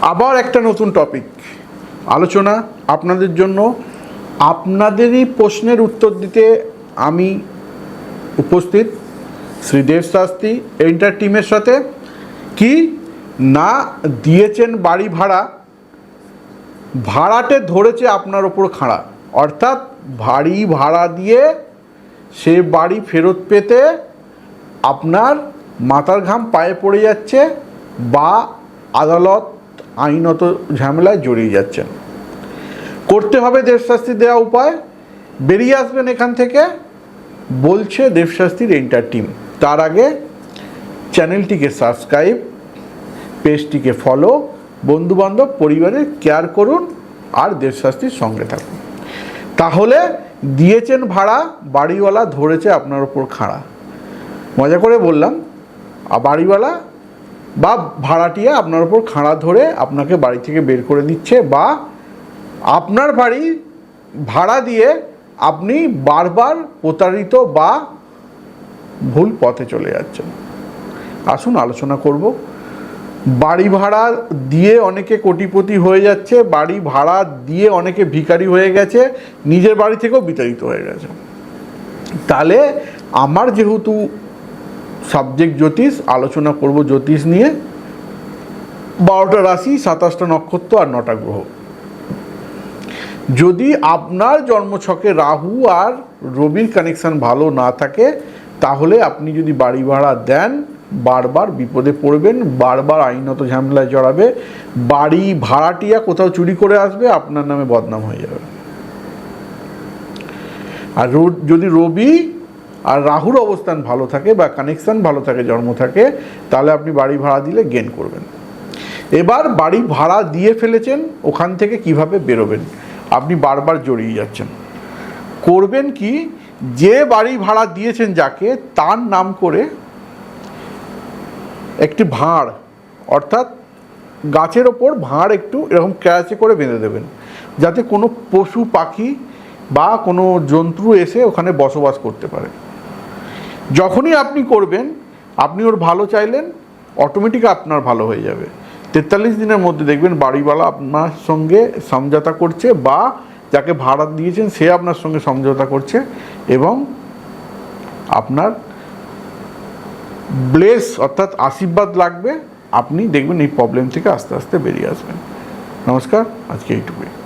আবার একটা নতুন টপিক আলোচনা আপনাদের জন্য। আপনাদেরই প্রশ্নের উত্তর দিতে আমি উপস্থিত শ্রী দেব শাস্ত্রী এন্টার টিমের সাথে। কি? না, দিয়েছেন বাড়ি ভাড়া। ভাড়াটে ধরেছে আপনার ওপর খাড়া। অর্থাৎ বাড়ি ভাড়া দিয়ে সে বাড়ি ফেরত পেতে আপনার মাথার ঘাম পায়ে পড়ে যাচ্ছে বা আদালত আইনত ঝামেলায় জড়িয়ে যাচ্ছেন। করতে হবে দেবশাস্তি দেওয়া উপায়। বেরিয়ে আসবেন এখান থেকে, বলছে দেবশাস্তির এন্টার টিম তার আগে চ্যানেলটিকে সাবস্ক্রাইব পেজটিকে ফলো বন্ধুবান্ধব, পরিবারের কেয়ার করুন আর দেবশাস্তির সঙ্গে থাকুন। তাহলে দিয়েছেন ভাড়া, বাড়িওয়ালা ধরেছে আপনার ওপর খাড়া। মজা করে বললাম আর বাড়িওয়ালা বা ভাড়াটিয়া আপনার ওপর খাঁড়া ধরে আপনাকে বাড়ি থেকে বের করে দিচ্ছে বা আপনার বাড়ি ভাড়া দিয়ে আপনি বারবার প্রতারিত বা ভুল পথে চলে যাচ্ছেন। আসুন আলোচনা করব। বাড়ি ভাড়া দিয়ে অনেকে কোটিপতি হয়ে যাচ্ছে, বাড়ি ভাড়া দিয়ে অনেকে ভিখারি হয়ে গেছে, নিজের বাড়ি থেকেও বিতাড়িত হয়ে গেছে। তাহলে আমার যেহেতু সাবজেক্ট জ্যোতিষ, আলোচনা করব জ্যোতিষ নিয়ে। বারোটা রাশি, সাতাশটা নক্ষত্র আর নটা গ্রহ। যদি আপনার জন্মছকে রাহু আর রবির কানেকশন ভালো না থাকে, তাহলে আপনি যদি বাড়ি ভাড়া দেন, বারবার বিপদে পড়বেন, বারবার আইনত ঝামেলায় জড়াবে, বাড়ি ভাড়াটিয়া কোথাও চুরি করে আসবে, আপনার নামে বদনাম হয়ে যাবে। আর যদি রবি আর রাহুর অবস্থান ভালো থাকে বা কানেকশান ভালো থাকে, জন্ম থাকে, তাহলে আপনি বাড়ি ভাড়া দিলে গেন করবেন। এবার বাড়ি ভাড়া দিয়ে ফেলেছেন, ওখান থেকে কীভাবে বেরোবেন? আপনি বারবার জড়িয়ে যাচ্ছেন। করবেন কি? যে বাড়ি ভাড়া দিয়েছেন যাকে, তার নাম করে একটি ভাঁড়, অর্থাৎ গাছের ওপর ভাঁড় একটু এরকম ক্যাচে করে বেঁধে দেবেন। যাতে কোনো পশু পাখি বা কোনো জন্তু এসে ওখানে বসবাস করতে পারে। যখনই আপনি করবেন, আপনি ওর ভালো চাইলেন অটোমেটিক আপনার ভালো হয়ে যাবে। তেতাল্লিশ দিনের মধ্যে দেখবেন বাড়িওয়ালা আপনার সঙ্গে সমঝোতা করছে বা যাকে ভাড়া দিয়েছেন সে আপনার সঙ্গে সমঝোতা করছে এবং আপনার ব্লেস অর্থাৎ আশীর্বাদ লাগবে। আপনি দেখবেন এই প্রবলেম থেকে আস্তে আস্তে বেরিয়ে আসবেন। নমস্কার, আজকে এইটুকুই